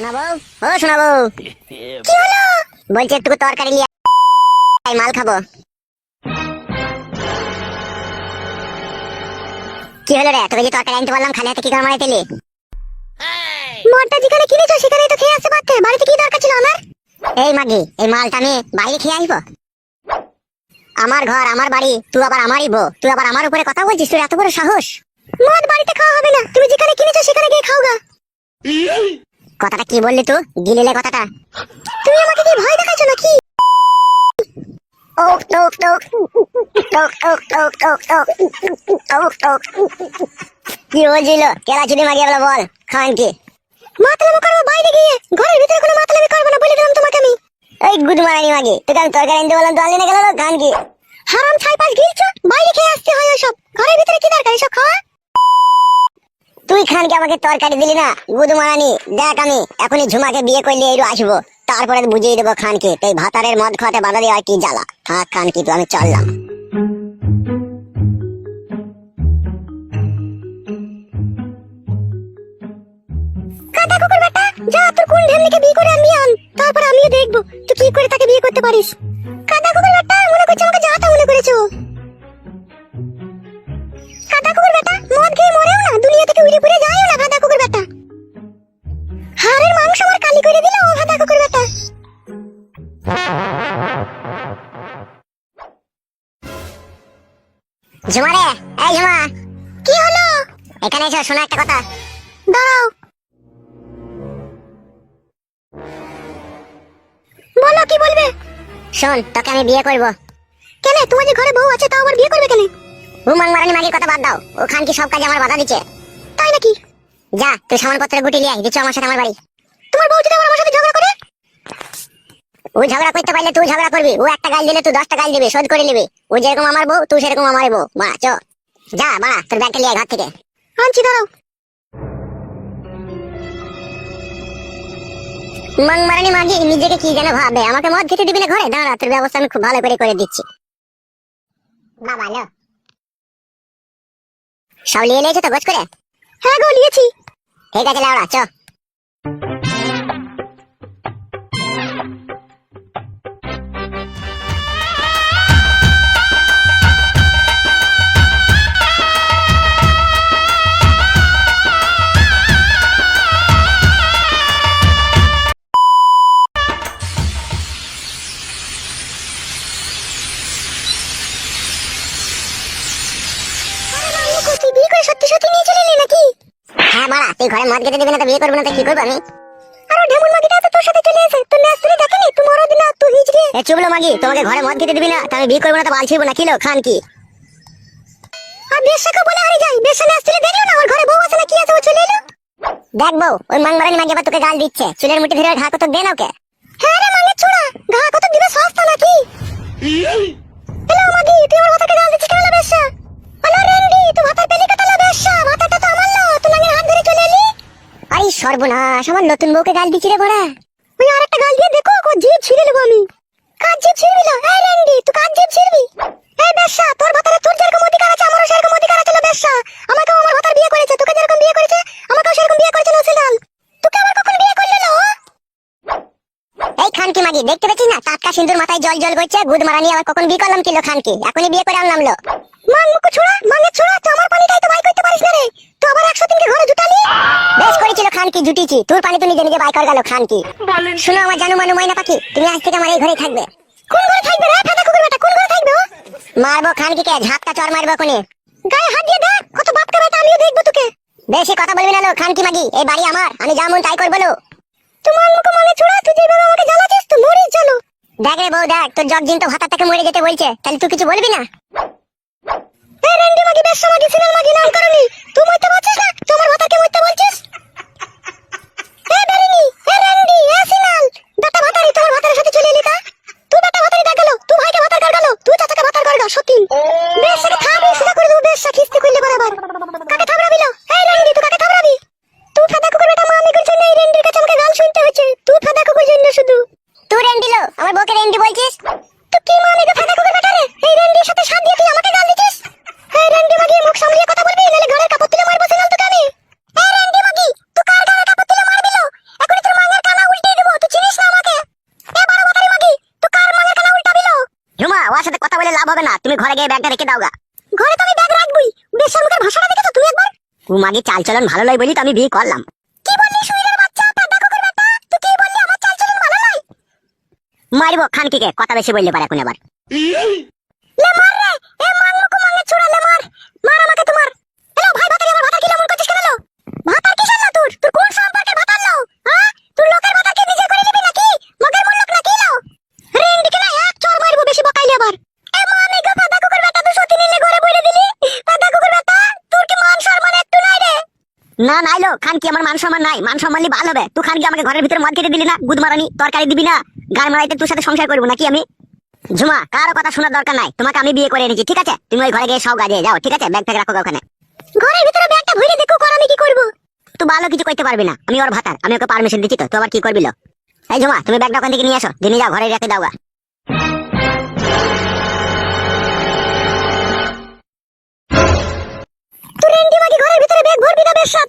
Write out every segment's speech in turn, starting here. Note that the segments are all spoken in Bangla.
শোনাবো? ও, শোনাবো। কি হলো? বলছি একটু তরকারি নিয়ে মাল খাব। কি হলো রে? তোকে যে তরকারি আনতে বললাম, খালি হাতে কি করে মারাই দিলি মরটা যেখানে কিনেছো তো খেয়ে আসতে পারতে। বাড়িতে কি দরকার ছিল আমার? এই মাগি, এই মালটা আমি বাইরে খেয়ে আসব। আমার ঘর, আমার বাড়ি তুই আবার আমারই বউ। তুই আবার আমার উপরে কথা বলছিস? এত বড় সাহস? মদ বাড়িতে খাওয়া হবে না। তুমি যেখানে কিনেছো, সেখানে গিয়ে খাও গা কথাটা কি বললি তুই? গিলিলে কথাটা। তুমি আমাকে কি ভয় দেখাচ্ছ নাকি? ওক টোক টোক টোক টোক টোক টোক টোক টোক কি বলছিল? কেলা চুরি মাগিয়ে বলো বল খান কি? মাতলামি করব বাইরে গিয়ে, ঘরের ভিতরে কোনো মাতলামি করব না, বলে দিলাম তোমাকে আমি। এই গুড মারানি, মাগি। তোকে আমি তরকারি আনতে বললাম, তো আনলি না গেল খান কি? হারাম ছাই পাশ গিলছো বাইরে খেয়ে আসতে হয় ওইসব। ঘরের ভিতরে কি দরকার, এসব খাওয়া? তুই খানকে আমাকে তরকারি দিলি না? গুদু মারানি। দেখ আমি, এখনই ঝুমাকে বিয়ে করলে এরু আসব। তারপরে বুঝিয়ে দেবো খানকে। তুই ভাতারের মদ খাওয়াতে বাধা দেওয়ার কি জ্বালা? থাক খানকি তুই আমি চললাম। আন তারপর আমিও দেখব। তুই কি করে তাকে বিয়ে করতে পারিস? কাটা কুকুর বেটা, মনে করছে আমাকে যা তা মনে করেছ। ঝুমা রে এই ঝুমা। কি হলো? এখানে এসো শোনো একটা কথা। দাঁড়াও। বলো কি বলবে? শোন তোকে আমি বিয়ে করব। কেন তোমার যে ঘরে বউ আছে তাও আবার বিয়ে করবে কেন হুমাং মারানি মাগির কথা বাদ দাও। ও খান কি সব কাজে আমার বাধা দিচ্ছে। তাই নাকি? যা তুই সামানপত্র গুটি লিয়ে দিচ্ছ আমার সাথে আমার বাড়ি। তোমার বউ যদি আমার সাথে ঝগড়া করে? ও ঝগড়া করতে পারলে তুই ঝগড়া করবি। ও একটা গাল দিলে তুই দশটা গাল দিবি শোধ করে নিবি। ও যেরকম আমার বউ তুই সেরকম আমার বউ। বাড়া চ। যা বাড়া তোর ব্যাগটা লিয়ে ঘর থেকে। আনছি দাঁড়াও। মাং মারানি মাগি নিজেকে কি যেন ভাবে। আমাকে মদ খেতে দিবি না ঘরে? দাঁড়া তোর ব্যবস্থা আমি খুব ভালো করে করে দিচ্ছি। বাবা লো। সব লিয়ে নিয়েছো তো গোছ করে। হ্যাঁ গো নিয়েছি। ঠিক আছে লাউড়া চ। তুই ঘরে মদ খেতে দিবি না তো বিয়ে করবি না তো কি করব আমি? আরে ঢেমুন মাগিটা তো তোর সাথে চলে এসে তোর ন্যাস তুই দেখেনি? তুই মরদ না তুই হিজড়ে। এ চুবলো মাগি তোমাকে ঘরে মদ খেতে দিবি না তো আমি বিয়ে করব না তো বালছিবো না কিলো খান কি? আর বেশাকে বলে আরে যাই বেশা ন্যাস তুলে দেখল না ওর ঘরে বউ আছে না কি আছে ও চলে এলো? দেখ বউ ওই মাংমারানি মাগি আবার তোকে গাল দিচ্ছে চুলের মুঠি ধরে ঘা কত দে না ওকে। হ্যাঁ রে মাঙ্গের ছোড়া ঘা কত দিবে সস্তা সর্বনাশ, আমার নতুন বউকে গাল দিচ্ছি রে বড়া। ওই আরেকটা গাল দিয়ে দেখো কো জিভ ছিঁড়ে নেব আমি। কাজ জিভ ছিঁড়বি না এই রেন্ডি তুই কাজ জিভ ছিঁড়বি? এই বেশা তোর ভাতারে তোর যেরকম অধিকার আছে, আমারও সেরকম অধিকার আছে লো বেশা আমাকেও আমার ভাতার বিয়ে করেছে, তোকে যেরকম বিয়ে করেছে, আমাকেও সেরকম বিয়ে করেছে নসিলাল তোকে আবার কখন বিয়ে করলে লো? এই খানকি মাগি, দেখতে পেয়েছিস না? টাটকা সিন্দুর মাথায় জল জল করছে গুদ মারানি আবার কখন বিয়ে করলাম কিলো খানকি? এখনই বিয়ে করে আনলাম লো। মাং মুকু ছোড়া ছোড়া তুই আমার পানিটাই তো বাই করতে পারিস না রে। তুই আবার একশো দিনকে ঘরে জুটালি বেশ করেছিল খানকি জুটিছি। তোর পানি তো নিজে নিজে বাই কর গেল খানকি। শুনো আমার জানু মানু ময়না পাখি তুমি আজ থেকে আমার এই ঘরেই থাকবে। কোন ঘরে থাকবে রে? ফাটা কুকুর বেটা কোন ঘরে থাকবে ও? মারবো খানকিকে ঝাপটা চর মারবো কোনে। গায়ে হাত দিয়ে দেখ কত বাপকা বেটা আমিও দেখব তোকে। বেশি কথা বলবি না লো খানকি মাগি এই বাড়ি আমার আমি যা মন তাই করব লো। তোমার মুখে মানে ছোড়া তুই যেভাবে আমাকে জ্বালাচ্ছিস তুই মরিস জানো দেখ রে বউ দেখ তোর জগ জিন তো ভাতা থেকে মরে যেতে বলছে তাহলে তুই কিছু বলবি না? করে লাভ হবে না। তুমি ঘরে গিয়ে ব্যাগটা রেখে দাও গা। ঘরে তো আমি ব্যাগ রাখবই। বেশার মুখের ভাষাটা দেখেছ তুমি একবার তুমি মাগি চালচলন ভালো নয় বলি তো আমি বিয়ে করলাম। কি বললি সুইরের বাচ্চা? পাতা কুকুর বেটা তুই কি বললি? আমার চালচলন ভালো নয়। মারবো খানকিকে কথা বেশি বললে পারে এখন আবার। লে মার রে এ মার মুকু মাঙ্গে ছুড়া লে মার মার আমাকে তোমার এলো ভাই ভাতারি আমার ভাতা কি এমন করছিস কেন লো ভাতার কি শালা তোর তোর কোন সম্পর্কে ভাতার লো হ্যাঁ তুই লোকের ভাতাকে নিজে করে নিবি নাকি মগের মূল্য নাকি লো রিং দিকে না এক চর মারবো বেশি বকাইলে আবার এ মা আমি গো পাদা কুকুর বেটা তুই সত্যি নিলে ঘরে বইরে দিলি পাদা কুকুর বেটা তোর কি মান সম্মান একটু নাই রে না নাইলো খান কি আমার মান সম্মান নাই? মান সম্মান ভালো হবে। তুই খান কি আমাকে ঘরের ভিতরে মদ কেটে দিলি না? গুদ মারানি, তরকারি দিবি না? গান মারাইতে তোর সাথে সংসার করব নাকি আমি? ঝুমা, কারও কথা শোনার দরকার নাই। তোমাকে আমি বিয়ে করে এনেছি, ঠিক আছে? তুমি ওই ঘরে গিয়ে সব গাজে যাও, ঠিক আছে? ব্যাগ ফ্যাগ রাখো ওখানে। ঘরের ভিতরে ব্যাগটা ভরে দেখো, কর আমি কি করব? তুই ভালো কিছু করতে পারবি না। আমি ওর ভাতার, আমি ওকে পারমিশন দিচ্ছি তো তুই আবার কি করবি লো? এই ঝুমা, তুমি ব্যাগটা ওখান থেকে নিয়ে আসো, দিয়ে যাও ঘরে রেখে দাও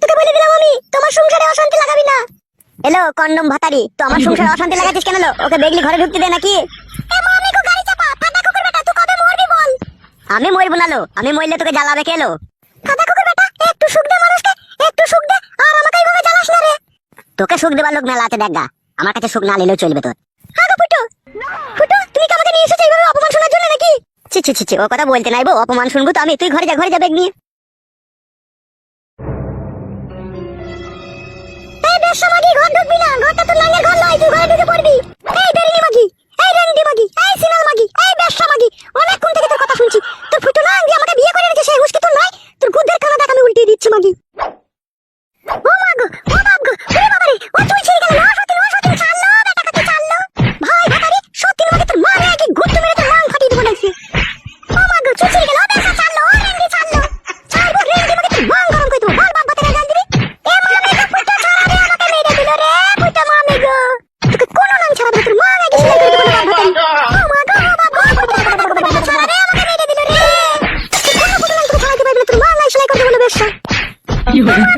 তোকে বলে দিলাম আমি তোমার সংসারে অশান্তি লাগাবি না। এলো কন্ডম ভাতারি তো আমার সংসারে অশান্তি লাগাচ্ছিস কেন ওকে বেগলি ঘরে ঢুকতে দে নাকি? আমি মরবো না লো আমি মরলে তোকে জ্বালাবে কেলো কাদা কুকুর বেটা একটু সুখ দে মানুষকে একটু সুখ দে আর আমাকে এইভাবে জ্বালাস না রে। তোকে সুখ দেবার লোক মেলা আছে দেখা আমার কাছে সুখ না নিলেও চলবে তোর। আগো ফুটো ফুটো তুমি কি আমাকে নিয়ে এসেছ এইভাবে অপমান শোনার জন্য নাকি? ছি ছি ছি ও কথা বলতে নাই বো অপমান শুনব তো আমি। তুই ঘরে যা ঘরে যা বেগ নিয়ে। বেশ্যা মাগি ঘর ঢুকবি না? ঘরটা তোর নাঙ্গের ঘর নয়, তুই ঘরে ঢুকে পড়বি। এই বেরিনি মাগি, এই রেন্ডি মাগি, এই সিনাল অনেকক্ষণ থেকে তোর কথা শুনছি। তোর ফুটো রে